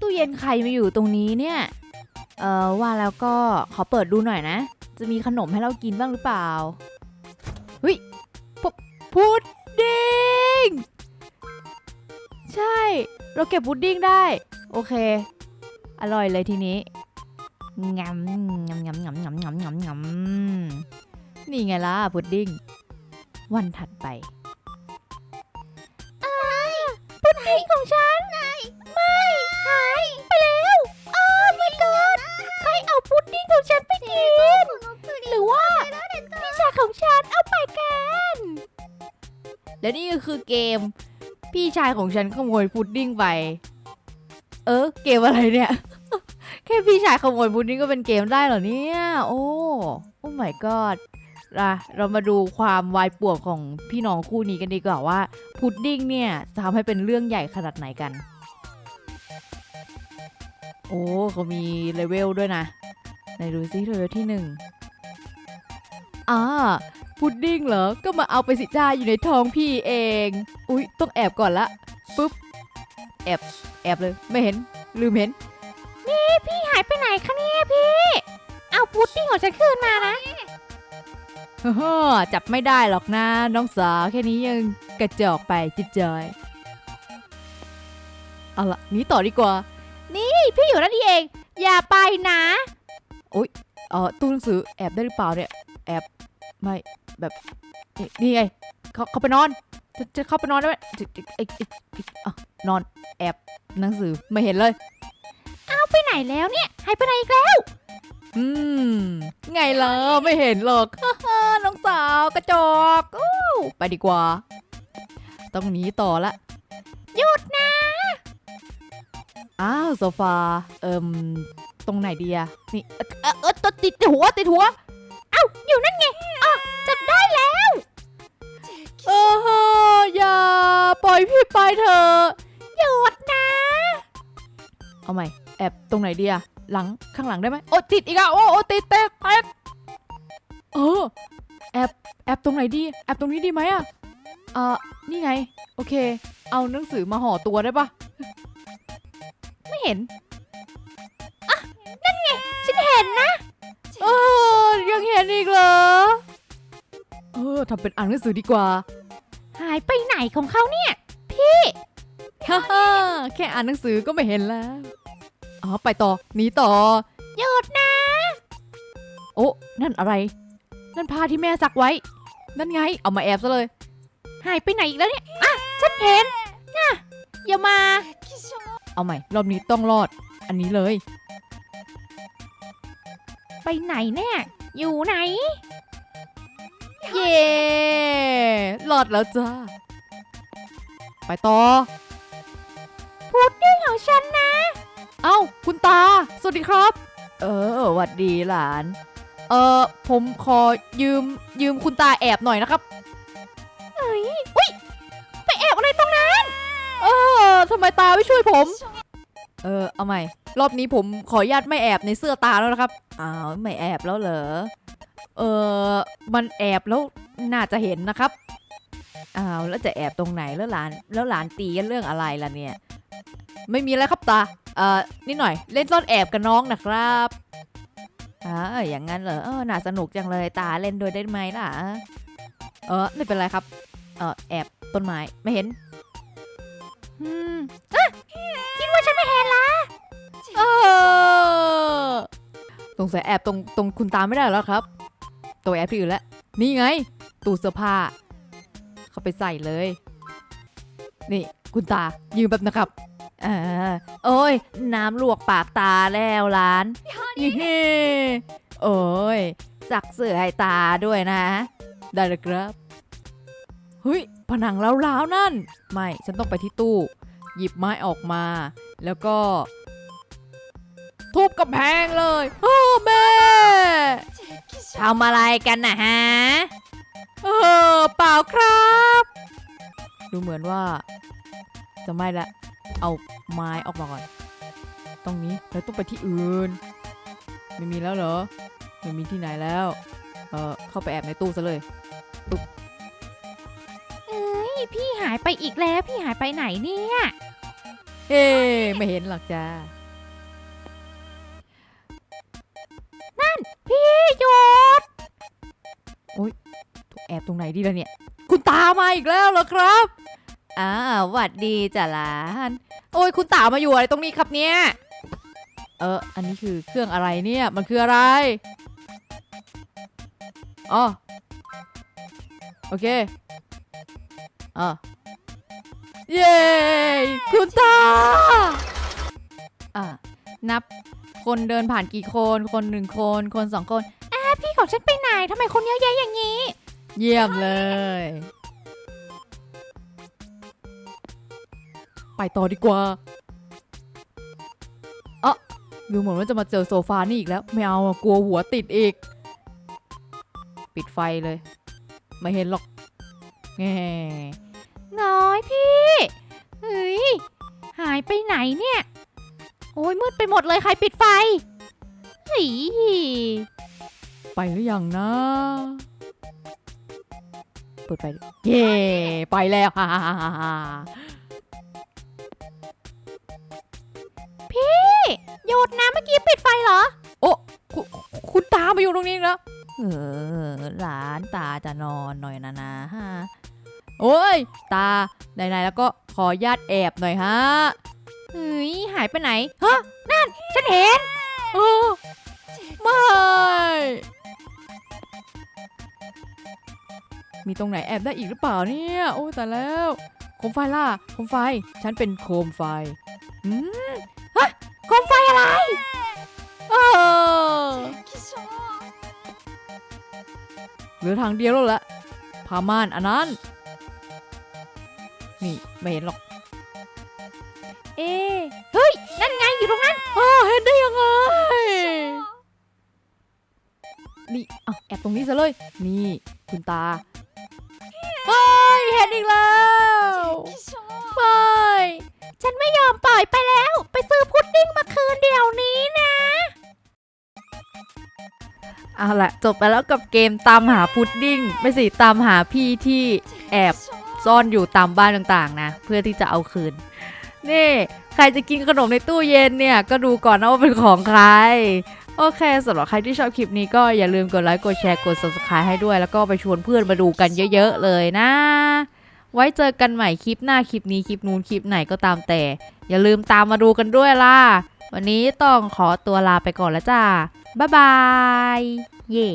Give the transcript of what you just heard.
ตู้เย็นใครมาอยู่ตรงนี้เนี่ย เออว่าแล้วก็ขอเปิดดูหน่อยนะ จะมีขนมให้เรากินบ้างหรือเปล่าเฮ้ยพุดดิ้ง ใช่ เราเก็บพุดดิ้งได้ โอเค อร่อยเลยทีนี้งำงำงำงำงำงำงำงำนี่ไงล่ะพุดดิ้ง วันถัดไปไอ้พุดดิ้งของฉัน และนี่ก็คือเกม พี่ชายของฉันขโมยพุดดิ้งไป เออ เกมอะไรเนี่ย แค่พี่ชายขโมยพุดดิ้งก็เป็นเกมได้เหรอเนี่ย โอ้โอ้ my god อะเรามาดูความวายป่วงของพี่น้องคู่นี้กันดีกว่าว่า พุดดิ้งเนี่ยจะทำให้เป็นเรื่องใหญ่ขนาดไหนกัน โอ้เขามีเลเวลด้วยนะไหนดูซิเลเวลที่หนึ่งอ่า พุดดิ้งเหรอ ก็มาเอาไปสิจ้าอยู่ในท้องพี่เอง อุ๊ย ต้องแอบก่อนละปุ๊บ แอบ แอบเลย ไม่เห็น ลืมเห็น นี่พี่หายไปไหนคะเนี่ยพี่ เอาพุดดิ้งของฉันคืนมานะฮ่าจับไม่ได้หรอกนะ น้องสาวแค่นี้ยังกระจอกไปจิตจอย เอาละหนี้ต่อดีกว่า นี่พี่อยู่นั่นเอง อย่าไปนะโอ๊ยเออตู้หนังสือแอบได้หรือเปล่าเนี่ย แอบ ไม่ แบบนี่นี่ไงเขาเขาไปนอน จะจะเข้าไปนอนได้ไหมจะจะเอ้ยเอ้ยเอ้ยอะนอนแอบหนังสือไม่เห็นเลยเอาไปไหนแล้วเนี่ยหายไปไหนอีกแล้ว อืม ไงล่ะไม่เห็นหรอกน้องสาวกระจอกอู้ไปดีกว่า ต้องหนีต่อละหยุดนะอ้าวโซฟา เอิมตรงไหนดีอะนี่เออเออเออติดติดหัวติดหัว เอ้าอยู่นั่นไง ปล่อยพี่ไปเถอะหยุดนะ เอาใหม่ แอบตรงไหนดีอะหลังข้างหลังได้ไหมโอ้ติดอีกอะโอ้โอ้ติดเตะเตะเออแอบแอบตรงไหนดีแอบตรงนี้ดีไหมอะเออนี่ไง โอเค เอาหนังสือมาห่อตัวได้ปะไม่เห็นอะนั่นไง ฉันเห็นนะเออยังเห็นอีกเหรอเออทำเป็นอ่านหนังสือดีกว่า หายไปไห นของเขาเนี่ย พี่ฮ่าฮ่าแค่อ่านหนังสือก็ไม่เห็นแล้ว อ๋อ ไปต่อหนีต่อ หยุดนะ โอ้ นั่นอะไร นั่นผ้าที่แม่ซักไว้ นั่นไง เอามาแอบซะเลย หายไปไหนอีกแล้วเนี่ย อะ ฉันเห็นน่ะอย่ามา เอาใหม่ รอบนี้ต้องรอด อันนี้เลย ไปไหนเนี่ย อยู่ไหน เย่รอดแล้วจ้า ไปต่อพุดดิ้งของฉันนะ เอ้า คุณตา สวัสดีครับ เออหวัดดีหลาน เออผมขอยืมยืมคุณตาแอบหน่อยนะครับเอ้ยอุ้ยไปแอบอะไรตรงนั้น เออทำไมตาไม่ช่วยผม เออ เอาใหม่ รอบนี้ผมขออนุญาตไม่แอบในเสื้อตาแล้วนะครับ อ้าว ไม่แอบแล้วเหรอ เออมันแอบแล้วน่าจะเห็นนะครับ อ้าวแล้วจะแอบตรงไหนแล้วหลานแล้วหลานตีกันเรื่องอะไรล่ะเนี่ย ไม่มีอะไรครับตาเอ่อนิดหน่อยเล่นซ่อนแอบกับน้องนะครับอ่าอย่างนั้นเหรอเออน่าสนุกจังเลยตาเล่นด้วยได้ไหมล่ะ เออไม่เป็นไรครับ เออแอบต้นไม้ไม่เห็นอืมอะคิดว่าฉันไม่เห็นละเออสงสัยแอบตรงตรงคุณตาไม่ได้แล้วครับ ตัวแอบที่อื่นแล้วนี่ไง ตู้เสื้อผ้า เข้าไปใส่เลย นี่คุณตายืมแบบนะครับอ่าโอ้ย น้ำลวกปากตาแล้วร้านยี่เฮ้โอ้ยสักเสื้อให้ตาด้วยนะ ได้เลยครับเฮ้ยผนังร้าวๆนั่น ไม่ ฉันต้องไปที่ตู้ หยิบไม้ออกมา แล้วก็ ทุบกับแพงเลย โอ้แม่ทำอะไรกันนะฮะ เออเปล่าครับ ดูเหมือนว่า จะไม่ละ เอาไม้ออกมาก่อน ตรงนี้เราต้องไปที่อื่น ไม่มีแล้วเหรอ ไม่มีที่ไหนแล้ว เออเข้าไปแอบในตู้ซะเลยเอ้ยพี่หายไปอีกแล้ว พี่หายไปไหนเนี่ย เฮ้ไม่เห็นหรอกจ้า แอบตรงไหนดีล่ะเนี่ย คุณตามาอีกแล้วเหรอครับอ้าวหวัดดีจ้ะหลาน โอ้ยคุณตามาอยู่อะไรตรงนี้ครับเนี่ย เออ อันนี้คือเครื่องอะไรเนี่ย มันคืออะไร อ๋อ โอเคอะเย้คุณตา อะนับคนเดินผ่านกี่คน คนหนึ่งคน คนสองคนอะพี่ของฉันไปไหนทำไมคนเยอะแยะอย่างนี้ เยี่ยมเลย ไปต่อดีกว่าเอ๋อดูเหมือนว่าจะมาเจอโซฟานี่อีกแล้ว ไม่เอากลัวหัวติดอีก ปิดไฟเลย ไม่เห็นหรอกแง่น้อยพี่เฮ้ยหายไปไหนเนี่ย โอ้ยมืดไปหมดเลยใครปิดไฟเฮ้ยไปหรือยังนะ เปิดไฟดิเย่ไปแล้วฮ่าฮ่าฮ่าฮ่าพี่หยุดนะเมื่อกี้ปิดไฟเหรอ โอ้คุณคุณตามาอยู่ตรงนี้แล้วเออหลานตาจะนอนหน่อยนะนะฮะโอ้ย ตาไหนๆแล้วก็ขอญาตแอบหน่อยฮะเฮ้ยหายไปไหนฮะนั่น ฉันเห็นโอ้ไม่ มีตรงไหนแอบได้อีกหรือเปล่าเนี่ย โอ้แต่แล้ว โคมไฟล่ะ โคมไฟ ฉันเป็นโคมไฟอืมฮะโคมไฟอะไรเออเหลือทางเดียวแล้วละพาม่านอันนั้น นี่ ไม่เห็นหรอก เอ๊เฮ้ย นั่นไงอยู่ตรงนั้นอ้าเห็นได้ยังไง นี่อะแอบตรงนี้ซะเลย นี่ คุณตาเฮ้ยเห็นอีกแล้วไม่ฉันไม่ยอมปล่อยไปแล้ว ไปซื้อพุดดิ้งมาคืนเดี๋ยวนี้นะเอาละจบไปแล้วกับเกมตามหาพุดดิ้งไม่สิตามหาพี่ที่แอบซ่อนอยู่ตามบ้านต่างๆ นะ เพื่อที่จะเอาคืน นี่ ใครจะกินขนมในตู้เย็นเนี่ย ก็ดูก่อนนะว่าเป็นของใคร โอเคสำหรับใครที่ชอบคลิปนี้ก็อย่าลืมกดไลค์กดแชร์กด subscribe ให้ด้วย แล้วก็ไปชวนเพื่อนมาดูกันเยอะๆเลยนะ ไว้เจอกันใหม่คลิปหน้าคลิปนี้คลิปนู้นคลิปไหนก็ตามแต่ อย่าลืมตามมาดูกันด้วยล่ะ วันนี้ต้องขอตัวลาไปก่อนแล้วจ้าบ๊ายบายเย่